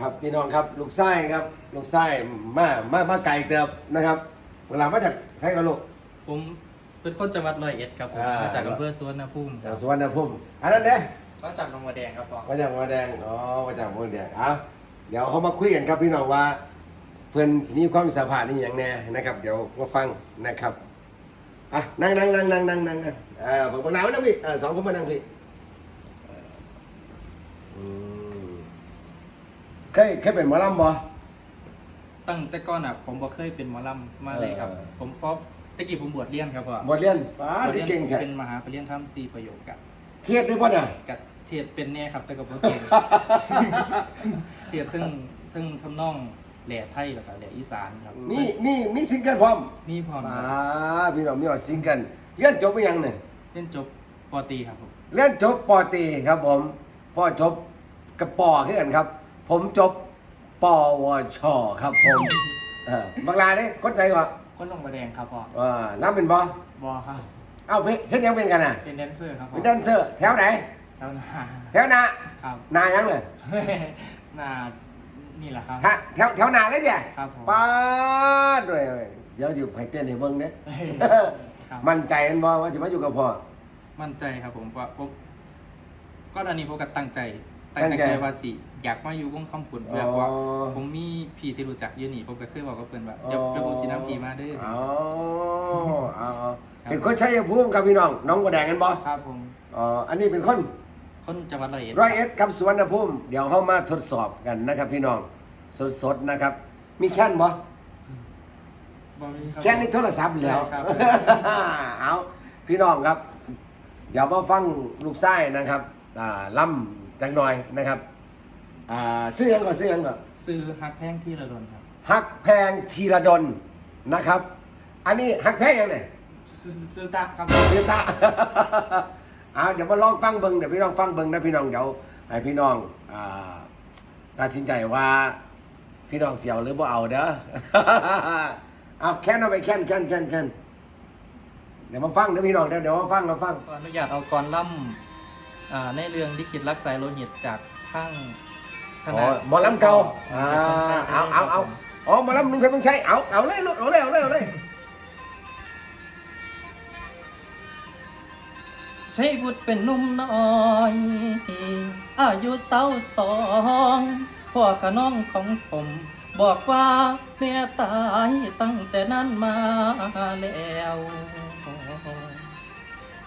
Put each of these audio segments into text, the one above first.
ครับพี่น้องครับลูกไส้ครับ ลูกไส้มามามาไก่เติบนะครับเวลามาจากไส้กับลูกผมเป็นคนจังหวัดร้อยเอ็ดครับผมอ่าม มาจากอำเภอสุวรรณภูมิครับสวนนภูมิอันนั้นเด้มาจากหนองบัวแดงครับพ่อ มาจากมาแดง อ๋อมาจากมาแดงอะเดี๋ยวเขามาคุยกันครับพี่น้องว่า เพื่อนสิมีความสามารถนี่อย่างแน่นะครับ เดี๋ยวมาฟังนะครับ อะ นั่งนั่งนั่งนั่งนั่งนั่งนั่งเออผมมานั่งนะพี่เออสองคนมานั่งพี่อืม เคยเคยเป็นหมอลำบ่ ตั้งแต่ก่อนอะผมบ่เคยเป็นหมอลำมาเลยครับ เออ ผมเพราะตะกี้ผมบวชเรียนครับพ่อบทเรียนป้าบวชที่เรียนเก่งแค่เป็นมหาปรริญญาธรรมสี่ประโยคกับเทียบได้ป่ะเนี่ย กับเทียดเป็นแน่ครับแต่กับบ่เก่ง เทียดทึ่งทึ่งทำนองแหล่ไทยแล้วก็แหล่อีสานครับมีมีมีซิงเกิลพร้อมมีพร้อมคอ่ารับพี่น้องมีหอดซิงเกิลเรียนจบไปยังเนี่ยเล่นจบปอตรีครับผมเรียนจบปอตรีครับผมพ่อจบกับปอขึ้นกันครับ ผมจบปวชครับผมเออบางลาเนี่ยคนใจก่อนคนหนองบัวแดงครับพ่ออ่ารับเป็นบอ บอครับ เอ้าเพิ่นเฮ็ดยังเป็นกันอะเป็นแดนเซอร์ครับพ่อเป็นแดนเซอร์แถวไหน แถวหน้าแถวหนาครับ นายังเลยหน้านี่แหละครับ ฮะแถวแถวหนาเลยจ้ะครับผม ป้าดด้วยเดี๋ยวอยู่ให้เต้นให้เบิ่งเด้ ครับ มั่นใจกันบ่ว่าจะมาอยู่กับพ่อมั่นใจครับผมว่าผมก็อันนี้ผมก็ตั้งใจ ตั้ตั้งงใจใจว่าสิอยากมาอยู่วงคำผุนอ๋อแบบว่าผมมีพี่ที่รู้จักอยู่นี่ผมก็เคยบอกกับเพื่อนว่าเดี๋ยวเดี๋ยวผมสินำพี่มาเด้ออ๋อเอาเอาเป็นคนชัยภูมิครับพี่น้อง น้องกระแดงกันบ่ครับผมอ๋ออันนี้เป็นคนคนจังหวัดร้อยเอ็ดร้อยเอ็ดครับสุวรรณภูมิเดี๋ยวเข้ามาทดสอบกันนะครับ พี่น้องสดๆนะครับ มีแค่นบ่บ่มีรับ แค่นในโทรศัพท์แล้ว ใช่ครับ เอาพี่น้องครับ เดี๋ยวมาฟังลูกไส้นะครับอ่าล่ำ จังหน่อยนะครับอ่าซื้อหยังก่อนซื้อหยังก่อน ซื้อฮักแพงที่ระดนครับ ฮักแพงทีละดนนะครับ อันนี้ฮักแพงยังไงซื้อซื้อตาครับเรียนตาเอาเดี๋ยวมาลองฟังเบิงเดี๋ยวพี่น้องฟังเบิงนะพี่น้องเดี๋ยวให้พี่น้องอ่าตัดสินใจว่าพี่น้องเสียวหรือบ่เอาเด้อ เอาแค่นเอาไปแค่นแค่นแค่นแค่นเดี๋ยวมาฟังนะพี่น้องเดี๋ยวเดี๋ยวมาฟังมาฟัง ขออนุญาตเอากรล่ำ อ่าในเรื่องลิขิตรักสายโลหิตจากช่างคอ๋ณะอหมอลำเก่าอ่าเอาเอาเอาอ๋อหมอลำลุงเพชรมึงใช้เอาเอาเลยลูกเอาเลยเอาเลยเอาเลยใช้บุตรเป็นหนุ่มน้อยอายุเศร้าสองพ่อขน้องของผม บอกว่าแม่ตายตั้งแต่นั้นมาแล้ว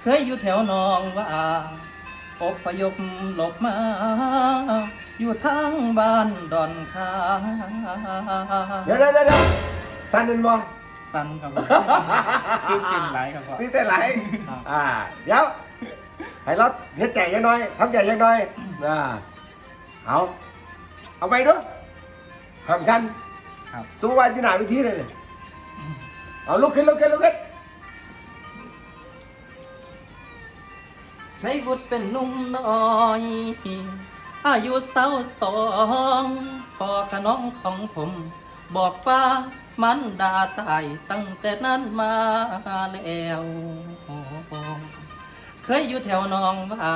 เคยอยู่แถวหนองว่า อพยพหลบมา อยู่ทางบ้านดอนคาเดี๋ยวเดี๋ยวเดี๋ยวเดี๋ยวสั้นเป็นบ่สันครับผมคิดเส้นไหลครับพ่อตีเต้นไหลครับอ่าเดี๋ยวให้เราเฮ็ดใจยังน้อยทำใจยังน้อยอ่าเอาเอาไปดูคำสั้นครับสู้ว่าที่หนาวิธีเลยเนี่ยเอาลุกขึ้นลุกขึ้นลุกขึ้น ใช้บุตรเป็นนุ่มน้อย อายุเศร้าสองพ่อขน้องของผม บอกว่ามันดาตายตั้งแต่นั้นมาแล้ว เคยอยู่แถวหนองว่า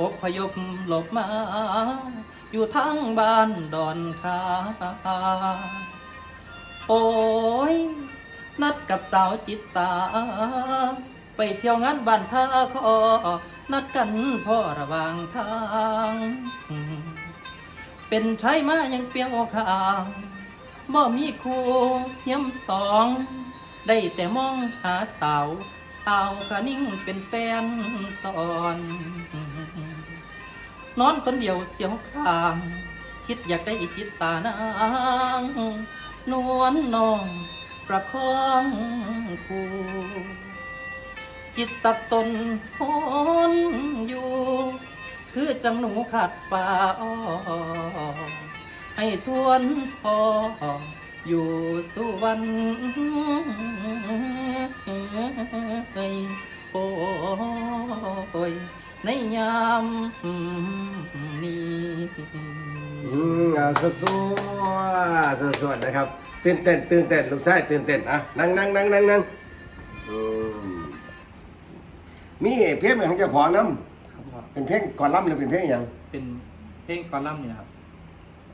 อพยพหลบมา อยู่ทางบ้านดอนคาโอ้ยนัดกับสาวจิตตา เที่ยวงานบ้านท่าคอนัดกันพ่อระวางทาง เป็นชายมายังเปรี้ยวขางบ่มีคู่ยี่ยมสอง ได้แต่มองหาสาวเอาขานิ่งเป็นแฟนสอน นอนคนเดียวเสียวขาง คิดอยากได้อิจิตตานาง นวลน้องประคองคู่ จิตสับสนหนอยู่ คือจังหนูขาดป่าอ้อให้ทวนพออยู่สุวรรณโอ้ยในยามนี้อืมอ่าสดสวดสดนะครับ ตื่นเต้นตื่นเต้นลูกชายตื่นเต้นอะนั่งนั่งนั่งนั่งนั่งอืม มีเพลงของเจ้าของน้ครับพ่อำเป็นเพลงก่อนล่ำหรือเป็นเพลงหยังเป็นเพลงกอลัมน์นี่นะครับ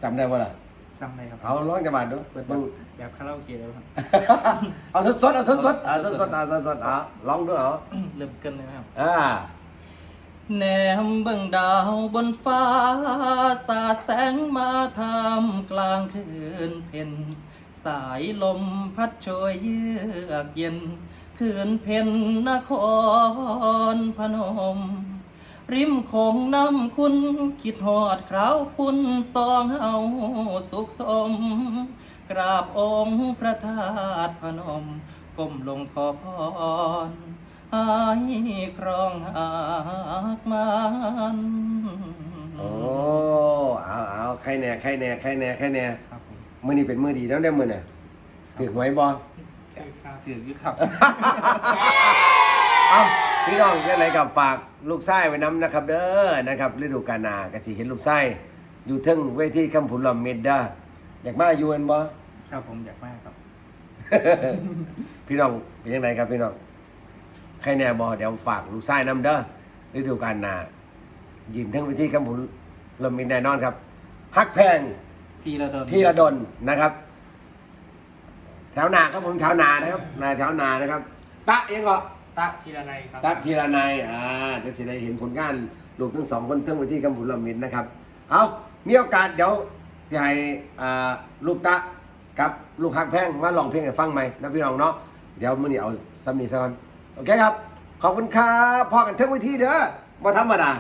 อจำได้ป่ะล่ะจำได้ครับเอาร้องจังหวัดดูเปิดแบมึบง แบบคาราโอเกะเลยครับ เอาสดๆเอาสดๆเอาสดๆเอาสดๆเอาลองดูเอาเริ่มเกินเลยไหมครับ อ่าแนมเบิ่งดาวบนฟ้า สาดแสงมาทำกลางคืนเพ็ญสายลมพัดโชยเยือกเย็น คืนเพ็ญนครพนม ริมโขงน้ำคุณคิดหอดคราวพุ่นสองเฮาสุขสม กราบองค์พระธาตุพนมก้มลงขอพรให้ครองหากมันโอ้เอาเอาใครแน่ใครแน่ใครแน่ใครแน่ครับผม มื้อนี้เป็นมื้อดีแล้วได้อมื้อน่ะถือหวยบ่ ถือครับถืออยู่ครับ เอาพี่น้องเรื่องไรกับฝากลูกไส้ไว้น้ำนะครับ เด้อนะครับฤดูกาลหนากะสิเห็นลูกไส้อยู่เทึงเวทีคำผุนลอมเมดเด้ออยากมาอยู่แม่นบ่ ครับผมอยากมากครับ พี่น้องเป็นยังไงครับพี่น้องใครแน่บ่เดี๋ยวฝากลูกไส้น้ำเด้อฤดูกาลหนายิมทั้งเวทีคำผุนลอมเมดแน่นอนครับฮักแพงทีละดน ที่ระดนนะครับแถวนาครับผมแถวนานะครับนายแถวนานะครับ ตะเองเหรอตะทีละในครับตักทีละนายอ่าจะสิได้เห็นผลงานลูกทั้งสองคนทั้งไปที่กำพุนลำมินนะครับ เอามีโอกาสเดี๋ยวสิให้อ่าลูกตะกับลูกฮักแพงมาลองเพลงให้ฟังไหมนะพี่น้องเนาะเดี๋ยวมื้อนี้เอาซัมนี่ซะก่อนโอเคครับ ขอบคุณครับพอกันทั้งเวิธีเด้อบ่ธรรมดา